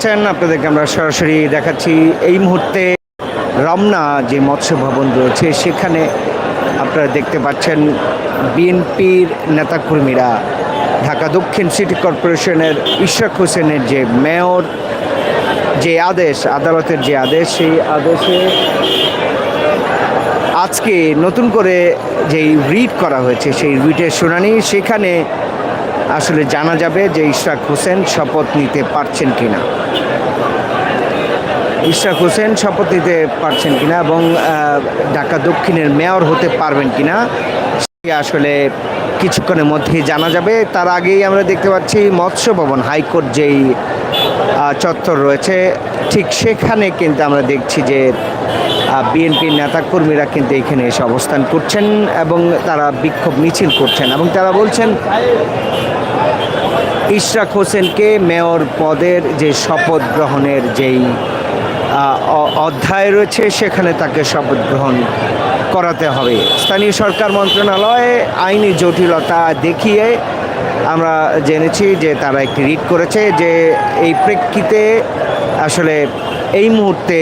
আছেন আপনাদেরকে আমরা সরাসরি দেখাচ্ছি। এই মুহূর্তে রমনা যে মৎস্য ভবন রয়েছে, সেখানে আপনারা দেখতে পাচ্ছেন বিএনপির নেতাকর্মীরা, ঢাকা দক্ষিণ সিটি কর্পোরেশনের ইশরাক হোসেনের যে মেয়র, যে আদেশ, আদালতের যে আদেশ, সেই আদেশে আজকে নতুন করে যেই রিট করা হয়েছে, সেই রিটের শুনানি, সেখানে আসলে জানা যাবে যে ইশরাক হোসেন শপথ নিতে পারছেন কিনা। ইশরাক হোসেন শপথ নিতে পারছেন কিনা এবং ঢাকা দক্ষিণের মেয়র হতে পারবেন কিনা আসলে কিছুক্ষণের মধ্যেই জানা যাবে। তার আগেই আমরা দেখতে পাচ্ছি মৎস্য ভবন হাইকোর্ট যেই চত্বর রয়েছে, ঠিক সেখানে কিন্তু আমরা দেখছি যে বিএনপির নেতাকর্মীরা কিন্তু এখানে এসে অবস্থান করছেন এবং তারা বিক্ষোভ মিছিল করছেন এবং তারা বলছেন ইশরাক হোসেনকে মেয়র পদের যে শপথ গ্রহণের যেই অধ্যায় রয়েছে, সেখানে তাকে শপথ গ্রহণ করাতে হবে। স্থানীয় সরকার মন্ত্রণালয়ে আইনি জটিলতা দেখিয়ে আমরা জেনেছি যে তারা একটি রিট করেছে যে এই প্রেক্ষিতে আসলে এই মুহূর্তে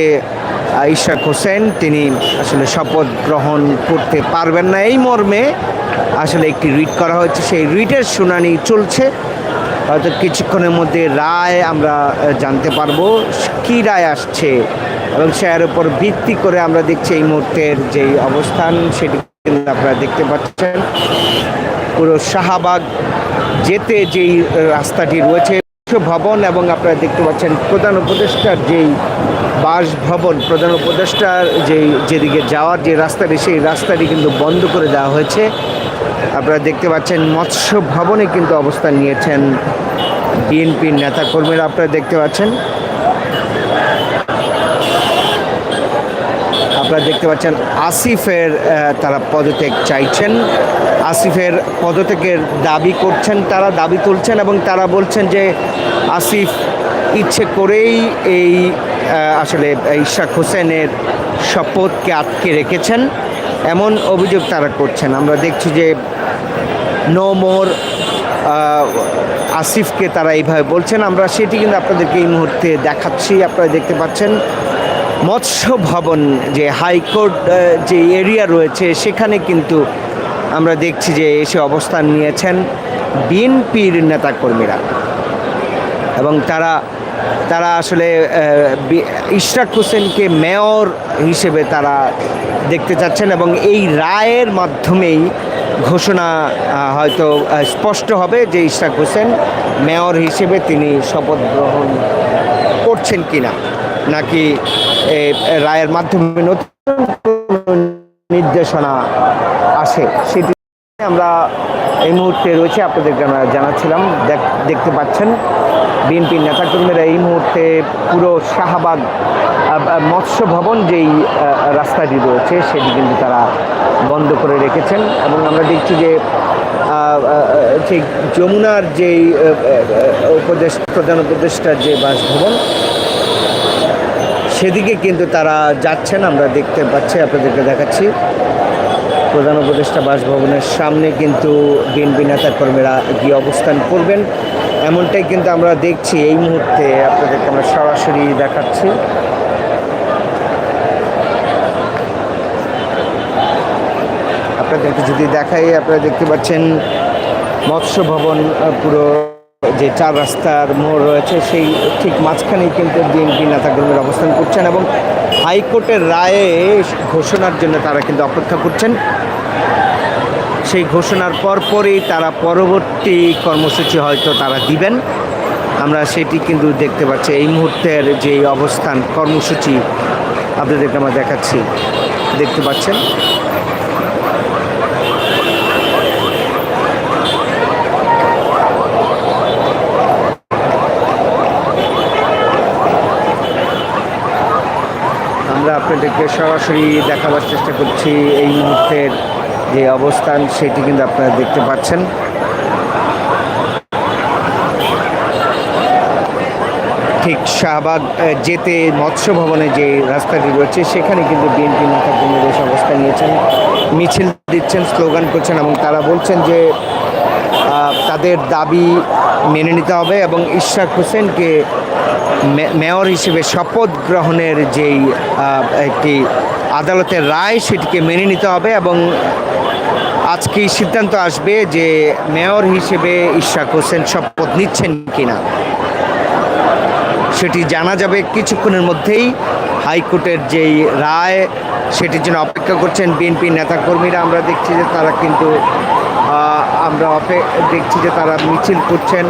আহ, ইশরাক হোসেন তিনি আসলে শপথ গ্রহণ করতে পারবেন না। এই মর্মে আসলে একটি রিট করা হয়েছে। সেই রিটের শুনানি চলছে। হয়তো কিছুক্ষণের মধ্যে রায় আমরা জানতে পারব কী রায় আসছে এবং সেটার উপর ভিত্তি করে আমরা দেখছি এই মুহূর্তের যেই অবস্থান সেটি আপনারা দেখতে পাচ্ছেন। পুরো শাহবাগ যেতে যেই রাস্তাটি রয়েছে ভবন এবং আপনারা দেখতে পাচ্ছেন প্রধান উপদেষ্টার যেই বাসভবন প্রধান উপদেষ্টার যেই যেদিকে যাওয়ার যে রাস্তাটি, সেই রাস্তাটি কিন্তু বন্ধ করে দেওয়া হয়েছে। আপনারা দেখতে পাচ্ছেন মৎস্য ভবনে কিন্তু অবস্থান নিয়েছেন বিএনপির নেতাকর্মীরা, আপনারা দেখতে পাচ্ছেন। আপনারা দেখতে পাচ্ছেন আসিফের তারা পদত্যাগ চাইছেন। আসিফের পদত্যাগের দাবি করছেন, তারা দাবি তুলছেন এবং তারা বলছেন যে আসিফ ইচ্ছে করেই এই আসলে ইশাক হোসেনের শপথকে আটকে রেখেছেন। এমন অভিযোগ তারা করছেন। আমরা দেখছি যে নো মোর আসিফকে তারা এইভাবে বলছেন। আমরা সেটি কিন্তু আপনাদেরকে এই মুহূর্তে দেখাচ্ছি। আপনারা দেখতে পাচ্ছেন মৎস্য ভবন যে হাইকোর্ট যে এরিয়া রয়েছে, সেখানে কিন্তু আমরা দেখছি যে এসে অবস্থান নিয়েছেন বিএনপির নেতাকর্মীরা। এবং তারা তারা আসলে ইশরাক হোসেনকে মেয়র হিসেবে তারা দেখতে চাচ্ছেন এবং এই রায়ের মাধ্যমেই ঘোষণা হয়তো স্পষ্ট হবে যে ইশরাক হোসেন মেয়র হিসেবে তিনি শপথ গ্রহণ করছেন কিনা। নাকি রায়ের মাধ্যমে নতুন নির্দেশনা আসে সেটি আমরা এই মুহূর্তে রয়েছে আপনাদেরকে আমরা জানাচ্ছিলাম। দেখ- দেখতে পাচ্ছেন। বিএনপির নেতাকর্মীরা এই মুহূর্তে পুরো শাহবাগ মৎস্য ভবন যেই রাস্তাটি রয়েছে, সেটি কিন্তু তারা বন্ধ করে রেখেছেন এবং আমরা দেখছি যে সেই যমুনার যেই উপদেশ প্রধান উপদেষ্টার যে বাসভবন, সেদিকে কিন্তু তারা যাচ্ছেন। আমরা দেখতে পাচ্ছি, আপনাদেরকে দেখাচ্ছি। প্রধান উপদেষ্টা বাসভবনের সামনে কিন্তু বিএনপি নেতাকর্মীরা গিয়ে অবস্থান করবেন। এমনটাই কিন্তু আমরা দেখছি এই মুহূর্তে আপনাদেরকে আমরা সরাসরি দেখাচ্ছি। আপনাদেরকে যদি দেখাই, আপনারা দেখতে পাচ্ছেন মৎস্য ভবন পুরো যে চার রাস্তার মোড় রয়েছে, সেই ঠিক মাঝখানেই কিন্তু বিএনপি নেতাকর্মীরা অবস্থান করছেন এবং হাইকোর্টের রায়ে ঘোষণার জন্য তারা কিন্তু অপেক্ষা করছেন। সেই ঘোষণার পরপরই তারা পরবর্তী কর্মসূচি হয়তো তারা দিবেন। আমরা সেটি কিন্তু দেখতে পাচ্ছি। এই মুহূর্তের যে অবস্থান, কর্মসূচি আপনাদেরকে আমরা দেখাচ্ছি। দেখতে পাচ্ছেন। আমরা আপনাদেরকে সরাসরি দেখাবার চেষ্টা করছি এই মুহূর্তের যে অবস্থান সেটি কিন্তু আপনারা দেখতে পাচ্ছেন। ঠিক শাহবাগ যেতে মৎস্য ভবনে যে রাস্তাটি রয়েছে, সেখানে কিন্তু বিএনপি নেতাকর্মীরা এসে অবস্থান নিয়েছেন। মিছিল দিচ্ছেন, স্লোগান করছেন এবং তারা বলছেন যে তাদের দাবি মেনে নিতে হবে এবং ইশরাক হোসেনকে মেয়র হিসেবে শপথ গ্রহণের যেই একটি আদালতের রায়, সেটিকে মেনে নিতে হবে এবং আজকে সিদ্ধান্ত আসবে যে মেয়র হিসেবে ইশরাক হোসেন শপথ নিচ্ছেন কিনা। সেটি জানা যাবে কিছুক্ষণের মধ্যেই। হাইকোর্টের যেই রায়, সেটির জন্য অপেক্ষা করছেন বিএনপি নেতাকর্মীরা। আমরা দেখছি যে তারা কিন্তু আমরা দেখছি যে তারা মিছিল করছেন,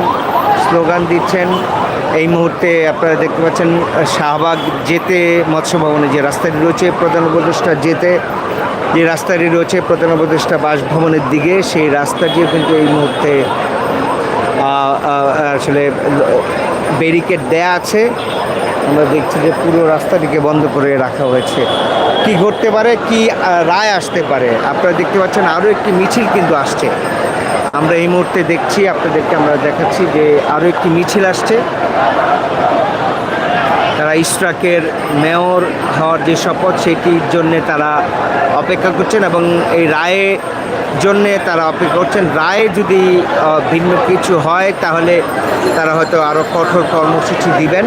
স্লোগান দিচ্ছেন। এই মুহূর্তে আপনারা দেখতে পাচ্ছেন, শাহবাগ যেতে মৎস্য ভবনে যে রাস্তাটি রয়েছে, প্রধান উপদেষ্টা যেতে যে রাস্তাটি রয়েছে প্রধান উপদেষ্টা বাসভবনের দিকে, সেই রাস্তাটিও কিন্তু এই মুহূর্তে আসলে ব্যারিকেড দেয়া আছে। আমরা দেখছি যে পুরো রাস্তাটিকে বন্ধ করে রাখা হয়েছে। কি ঘটতে পারে? কি রায় আসতে পারে? আপনারা দেখতে পাচ্ছেন আরও একটি মিছিল কিন্তু আসছে। আমরা এই মুহূর্তে দেখছি, আপনাদেরকে আমরা দেখাচ্ছি যে আরও একটি মিছিল আসছে। তারা ইশরাকের মেয়র হওয়ার যে শপথ, সেটির জন্যে তারা অপেক্ষা করছেন এবং এই রায়ে জন্যে তারা অপেক্ষা করছেন। রায়ে যদি ভিন্ন কিছু হয়, তাহলে তারা হয়তো আরও কঠোর কর্মসূচি দিবেন।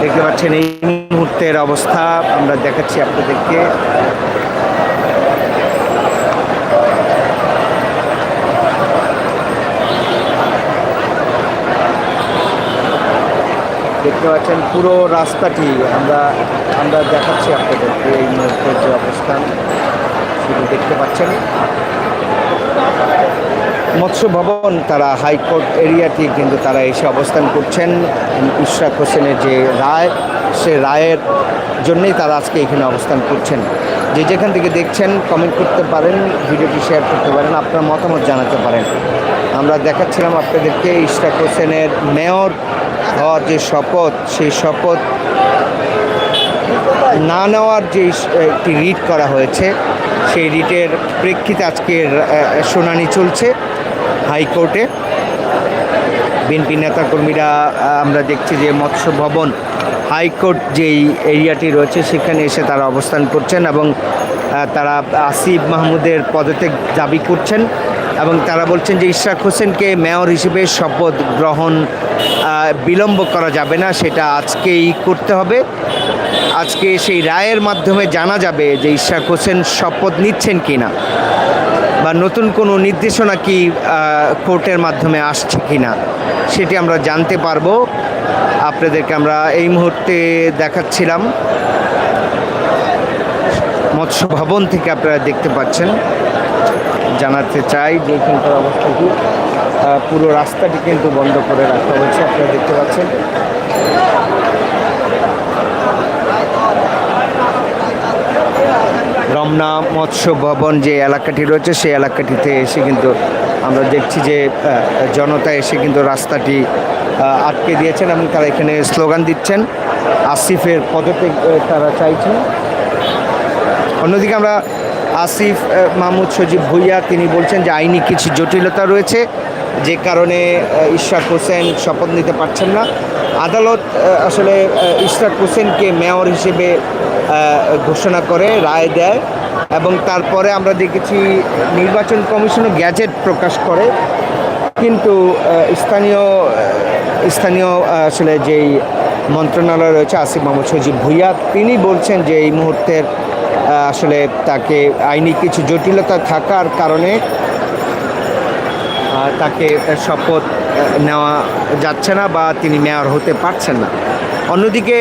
দেখতে পাচ্ছেন এই মুহূর্তের অবস্থা। আমরা দেখাচ্ছি আপনাদেরকে। দেখতে পাচ্ছেন পুরো রাস্তাটি। আমরা আমরা দেখাচ্ছি আপনাদেরকে এই মুহূর্তের যে অবস্থান। সেটি দেখতে পাচ্ছেন। মৎস্য ভবন, তারা হাইকোর্ট এরিয়াটি কিন্তু তারা এসে অবস্থান করছেন। ইশরাক হোসেনের যে রায়, সে রায়ের জন্যই তারা আজকে এখানে অবস্থান করছেন। যে যেখান থেকে দেখছেন কমেন্ট করতে পারেন, ভিডিওটি শেয়ার করতে পারেন, আপনার মতামত জানাতে পারেন। আমরা দেখাচ্ছিলাম আপনাদেরকে ইশরাক হোসেনের মেয়র হওয়ার যে শপথ, সেই শপথ না নেওয়ার যে একটি রিট করা হয়েছে, সেই রিটের প্রেক্ষিতে আজকের শুনানি চলছে। হাইকোর্টে। বিএনপি নেতাকর্মীরা আমরা দেখছি যে মৎস্য ভবন হাইকোর্ট যেই এরিয়াটি রয়েছে, সেখানে এসে তারা অবস্থান করছেন এবং তারা আসিফ মাহমুদের পদত্যাগ দাবি করছেন এবং তারা বলছেন যে ইশরাক হোসেনকে মেয়র হিসেবে শপথ গ্রহণ বিলম্ব করা যাবে না, সেটা আজকেই করতে হবে। আজকে সেই রায়ের মাধ্যমে জানা যাবে যে ইশরাক হোসেন শপথ নিচ্ছেন কিনা। বা নতুন কোনো নির্দেশনা কি কোর্টের মাধ্যমে আসছে কিনা, সেটি আমরা জানতে পারব। আপনাদেরকে আমরা এই মুহূর্তে দেখাচ্ছিলাম। মৎস্য ভবন থেকে আপনারা দেখতে পাচ্ছেন। জানাতে চাই যে এখানকার অবস্থা কি পুরো রাস্তাটি কিন্তু বন্ধ করে রাখা হয়েছে, আপনারা দেখতে পাচ্ছেন। রমনা মৎস্য ভবন যে এলাকাটি রয়েছে, সেই এলাকাটিতে এসে কিন্তু আমরা দেখছি যে জনতা এসে কিন্তু রাস্তাটি আটকে দিয়েছেন এবং তারা এখানে স্লোগান দিচ্ছেন, আসিফের পদত্যাগ তারা চাইছেন। অন্যদিকে আমরা আসিফ মাহমুদ সজীব ভুইয়া, তিনি বলছেন যে আইনি কিছু জটিলতা রয়েছে, যে কারণে ইশরাক হোসেন শপথ নিতে পারছেন না। আদালত আসলে ইশরাক হোসেনকে মেয়র হিসেবে ঘোষণা করে, রায় দেয় এবং তারপরে আমরা দেখেছি নির্বাচন কমিশনও গ্যাজেট প্রকাশ করে। কিন্তু স্থানীয় স্থানীয় আসলে যেই মন্ত্রণালয় রয়েছে, আসিফ মোহাম্মদ সজিব ভুইয়া, তিনি বলছেন যে এই মুহূর্তের আসলে তাকে আইনি কিছু জটিলতা থাকার কারণে তাকে শপথ নেওয়া যাচ্ছে না বা তিনি মেয়র হতে পারছেন না। অন্যদিকে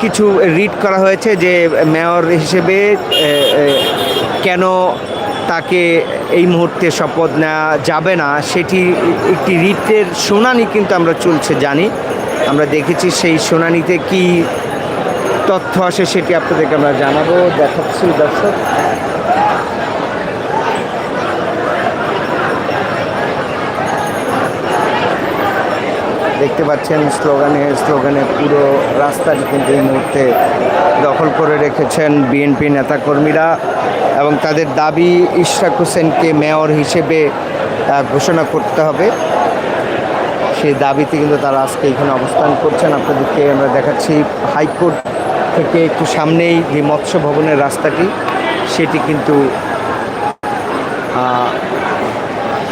কিছু রিড করা হয়েছে যে মেয়র হিসেবে কেন তাকে এই মুহূর্তে শপথ নেওয়া যাবে না? সেটি একটি রিটের শুনানি কিন্তু আমরা চলছে জানি। আমরা দেখেছি সেই শুনানিতে কি তথ্য আসে সেটি আপনাদেরকে আমরা জানাব, দেখাচ্ছি দর্শক। দেখতে পাচ্ছেন স্লোগানে স্লোগানে পুরো রাস্তাটি কিন্তু এই মুহূর্তে দখল করে রেখেছেন বিএনপি নেতাকর্মীরা এবং তাদের দাবি ইশরাক হোসেনকে মেয়র হিসেবে ঘোষণা করতে হবে। সেই দাবিতে কিন্তু তারা আজকে এখানে অবস্থান করছেন। আপনাদেরকে আমরা দেখাচ্ছি হাইকোর্ট থেকে একটু সামনেই যে মৎস্য ভবনের রাস্তাটি, সেটি কিন্তু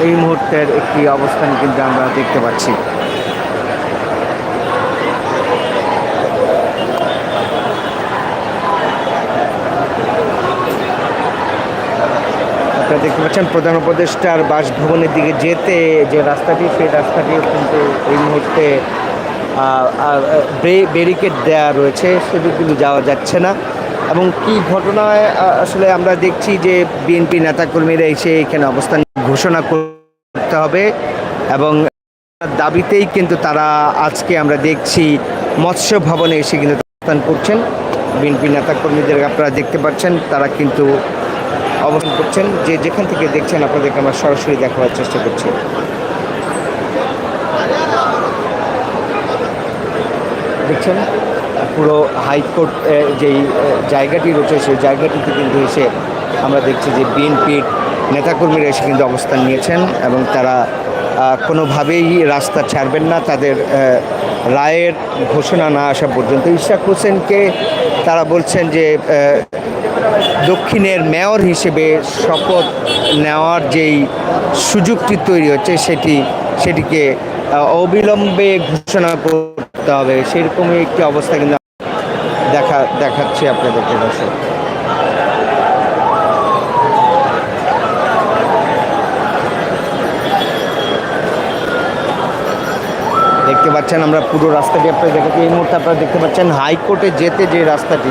এই মুহূর্তের একটি অবস্থান কিন্তু আমরা দেখতে পাচ্ছি। আপনারা দেখতে পাচ্ছেন, প্রধান উপদেষ্টার বাসভবনের দিকে যেতে যে রাস্তাটি, সেই রাস্তাটিও কিন্তু এই মুহূর্তে ব্যারিকেড দেওয়া রয়েছে। সেদিক কিন্তু যাওয়া যাচ্ছে না। এবং কি ঘটনায় আসলে আমরা দেখছি যে বিএনপি নেতাকর্মীরা এসে এখানে অবস্থান ঘোষণা করতে হবে এবং দাবিতেই কিন্তু তারা আজকে আমরা দেখছি, মৎস্য ভবনে এসে কিন্তু অবস্থান করছেন। বিএনপি নেতাকর্মীদের আপনারা দেখতে পাচ্ছেন, তারা কিন্তু অবস্থান করছেন, যে যেখান থেকে দেখছেন আপনাদেরকে আমরা সরাসরি দেখাবার চেষ্টা করছি। দেখছেন, পুরো হাইকোর্ট যেই জায়গাটি রয়েছে, সেই জায়গাটিতে কিন্তু এসে আমরা দেখছি যে বিএনপির নেতাকর্মীরা এসে কিন্তু অবস্থান নিয়েছেন এবং তারা কোনোভাবেই রাস্তা ছাড়বেন না। তাদের রায়ের ঘোষণা না আসা পর্যন্ত। ইশাক হোসেনকে তারা বলছেন যে দক্ষিণের মেয়র হিসেবে শপথ নেওয়ার যেই সুযোগটি তৈরি হচ্ছে সেটি, সেটিকে অবিলম্বে ঘোষণা করতে হবে। সেরকমই একটি অবস্থা কিন্তু দেখা, দেখাচ্ছি আপনাদেরকে দর্শক দেখতে পাচ্ছেন আমরা পুরো রাস্তাটি, আপনারা দেখাচ্ছি এই মুহূর্তে আপনারা দেখতে পাচ্ছেন হাইকোর্টে যেতে যে রাস্তাটি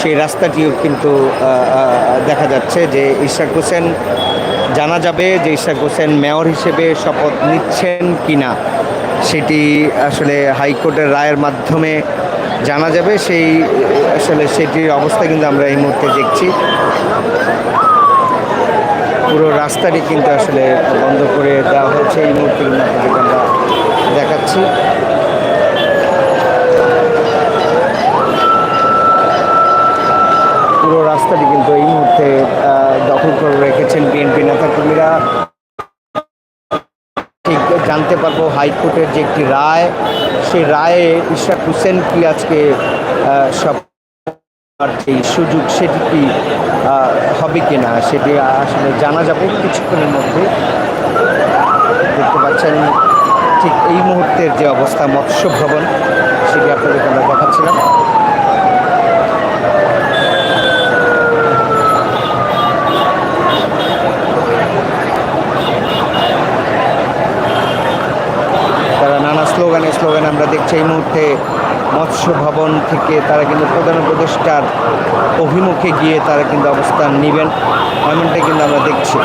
সেই রাস্তাটিও কিন্তু দেখা যাচ্ছে যে ইশাক হোসেন জানা যাবে যে ইশাক হোসেন মেয়র হিসেবে শপথ নিচ্ছেন কি না সেটি আসলে হাইকোর্টের রায়ের মাধ্যমে জানা যাবে। সেই, আসলে সেটির অবস্থা কিন্তু আমরা এই মুহূর্তে দেখছি। পুরো রাস্তাটি কিন্তু আসলে বন্ধ করে দেওয়া হয়েছে। এই মুহূর্তে কিন্তু আমরা দেখাচ্ছি। রাস্তাটি কিন্তু এই মুহূর্তে দখল করে রেখেছেন বিএনপি নেতাকর্মীরা। ঠিক জানতে পারব হাইকোর্টের যে একটি রায়, সেই রায়ে ইশাক হোসেন কি আজকে সব সুযোগ সেটি কি হবে কি না সেটি আসলে জানা যাবে কিছুক্ষণের মধ্যে। দেখতে পাচ্ছেন ঠিক এই মুহূর্তের যে অবস্থা মৎস্য ভবন সেটি আপনাদেরকে আমরা দেখাচ্ছিলাম তারা নানা স্লোগানে স্লোগান আমরা দেখছি এই মুহূর্তে মৎস্য ভবন থেকে তারা কিন্তু প্রধান উপদেষ্টার অভিমুখে গিয়ে তারা কিন্তু অবস্থান নেবেন। এমনটাই কিন্তু আমরা দেখছি।